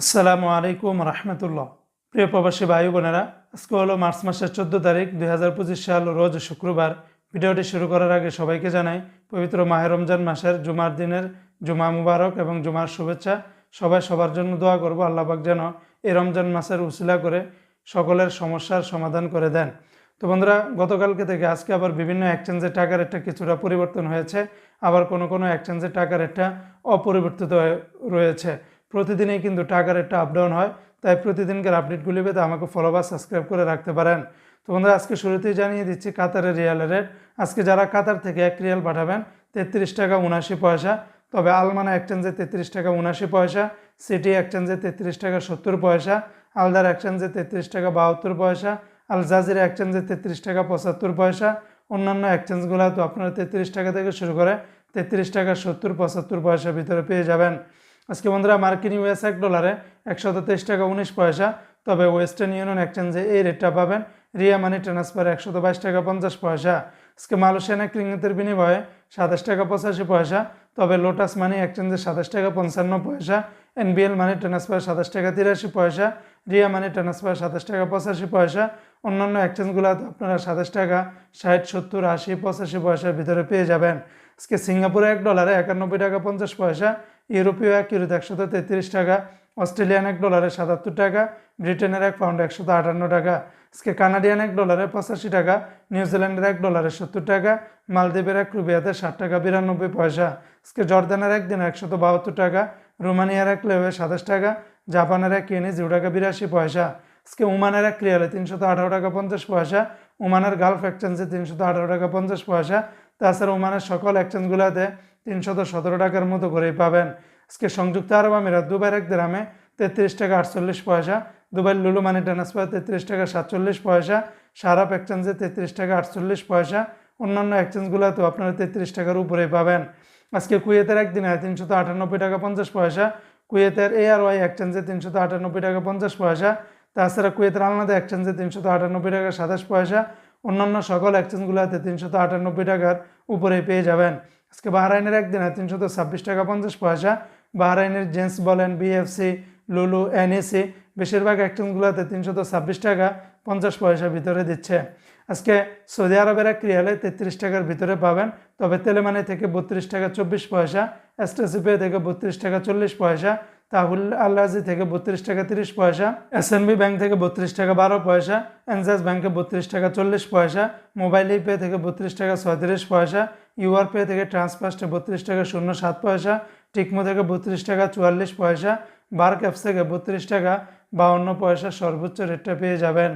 আসসালামু আলাইকুম রহমতুল্লাহ। প্রিয় প্রবাসী ভাই বোনেরা আজকে হলো মার্চ মাসের চোদ্দ তারিখ, দুই হাজার পঁচিশ সাল, রোজ শুক্রবার। ভিডিওটি শুরু করার আগে সবাইকে জানাই, পবিত্র মাহে রমজান মাসের জুমার দিনের জুমা মুবারক এবং জুমার শুভেচ্ছা। সবাই সবার জন্য দোয়া করব আল্লাহবাক যেন এই রমজান মাসের উসিলা করে সকলের সমস্যার সমাধান করে দেন। তো বন্ধুরা, গতকালকে থেকে আজকে আবার বিভিন্ন এক্সচেঞ্জের টাকা রেটটা কিছুটা পরিবর্তন হয়েছে। আবার কোনো কোনো এক্সচেঞ্জের টাকা রেটটা অপরিবর্তিত রয়েছে। প্রতিদিনই কিন্তু টাকার একটা আপ ডাউন হয়, তাই প্রতিদিনকার আপডেটগুলি পেতে আমাকে ফলো বা সাবস্ক্রাইব করে রাখতে পারেন। তো বন্ধুরা, আজকে শুরুতেই জানিয়ে দিচ্ছি কাতারের রিয়ালের রেট আজকে যারা কাতার থেকে এক রিয়াল পাঠাবেন, তেত্রিশ টাকা উনাশি পয়সা। তবে আলমানা এক্সচেঞ্জে তেত্রিশ টাকা উনাশি পয়সা সিটি এক্সচেঞ্জে তেত্রিশ টাকা সত্তর পয়সা আলদার এক্সচেঞ্জে তেত্রিশ টাকা বাহাত্তর পয়সা আল জাজিরা এক্সচেঞ্জে তেত্রিশ টাকা পঁচাত্তর পয়সা। অন্যান্য এক্সচেঞ্জগুলো তো আপনারা তেত্রিশ টাকা থেকে শুরু করে তেত্রিশ টাকা সত্তর, পঁচাত্তর পয়সার ভিতরে পেয়ে যাবেন। আজকে বন্ধুরা মার্কিন ইউএস এক ডলারে একশত তেইশ টাকা উনিশ পয়সা। তবে ওয়েস্টার্ন ইউনিয়ন এক্সচেঞ্জে এই রেটটা পাবেন। রিয়া মানি ট্রান্সফার একশত বাইশ টাকা পঞ্চাশ পয়সা। আজকে মালয়েশিয়ান এক রিঙ্গিতের বিনিময়ে সাতাশ টাকা পঁচাশি পয়সা। তবে লোটাস মানি এক্সচেঞ্জে সাতাশ টাকা পঞ্চান্ন পয়সা। এনবিএল মানি ট্রান্সফার সাতাশ টাকা তিরাশি পয়সা। রিয়া মানি ট্রান্সফার সাতাশ টাকা পঁচাশি পয়সা। অন্যান্য এক্সচেঞ্জগুলো আপনারা সাতাশ টাকা, ষাট, সত্তর, আশি, পঁচাশি পয়সার ভিতরে পেয়ে যাবেন। আজকে সিঙ্গাপুরে এক ডলারে একানব্বই টাকা পঞ্চাশ পয়সা। ইউরোপীয় এক ইউরোতে একশত তেত্রিশ টাকা, অস্ট্রেলিয়ান এক ডলারে সাতাত্তর টাকা, ব্রিটেনের এক পাউন্ড একশত আটান্ন টাকা, আজকে কানাডিয়ান এক ডলারে পঁচাশি টাকা নিউজিল্যান্ডের এক ডলারে সত্তর টাকা, মালদ্বীপের এক রুবিয়াতে ষাট টাকা, বিরানব্বই পয়সা, আজকে জর্দানের একদিন একশত বাহাত্তর টাকা, রোমানিয়ার এক লেভে সাতাশ টাকা, জাপানের এক কেনি জিরো টাকা, বিরাশি পয়সা, আজকে উমানের এক ক্রিয়ালে তিনশত আঠারো টাকা, পঞ্চাশ পয়সা উমানের গালফ এক্সচেঞ্জে তিনশত আঠারো টাকা, পঞ্চাশ পয়সা, তাছাড়া ওমানের সকল এক্সচেঞ্জগুলোতে তিনশত সতেরো টাকার মতো করেই পাবেন। আজকে সংযুক্ত আরব আমিরাত, দুবাইয়ের এক গ্রামে তেত্রিশ টাকা আটচল্লিশ পয়সা দুবাই লুলু মানি ট্রান্সফার তেত্রিশ টাকা সাতচল্লিশ পয়সা সারাপ এক্সচেঞ্জে তেত্রিশ টাকা আটচল্লিশ পয়সা, অন্যান্য এক্সচেঞ্জগুলোতেও আপনারা তেত্রিশ টাকার উপরেই পাবেন। আজকে কুয়েতের একদিনে তিনশত আটানব্বই টাকা পঞ্চাশ পয়সা, কুয়েতের এ আর ওয়াই এক্সচেঞ্জে তিনশত আটানব্বই টাকা পঞ্চাশ পয়সা, তাছাড়া কুয়েতের আলনাদা এক্সচেঞ্জে তিনশত আটানব্বই টাকা সাতাশ পয়সা, অন্যান্য সকল এক্সচেঞ্জগুলোতে তিনশত আটানব্বই টাকার উপরে পেয়ে যাবেন। আজকে বাহরাইনের একদিনে তিনশত ছাব্বিশ টাকা পঞ্চাশ পয়সা। বাহরাইনের জেন্টস বলেন বিএফসি লুলু এনএসি বেশিরভাগ এক্সচেঞ্জগুলোতে তিনশত ছাব্বিশ টাকা পঞ্চাশ পয়সা ভিতরে দিচ্ছে। আজকে সৌদি আরবের এক রিয়ালে তেত্রিশ টাকার ভিতরে পাবেন, তবে তেলেমানি থেকে বত্রিশ টাকা চব্বিশ পয়সা, এসটিসিপে থেকে বত্রিশ টাকা চল্লিশ পয়সা তাহুল আল্লাজি থেকে বত্রিশ টাকা তিরিশ পয়সা এসএনবি ব্যাংক থেকে বত্রিশ টাকা বারো পয়সা এনজাস ব্যাংকে বত্রিশ টাকা চল্লিশ পয়সা মোবাইল পে থেকে বত্রিশ টাকা ছয়ত্রিশ পয়সা ইউআর পে থেকে ট্রান্সফার্স্টে বত্রিশ টাকা শূন্য সাত পয়সা টিকমো থেকে বত্রিশ টাকা চুয়াল্লিশ পয়সা বার ক্যাপস থেকে বত্রিশ টাকা বাউন্ন পয়সা সর্বোচ্চ রেটটা পেয়ে যাবেন।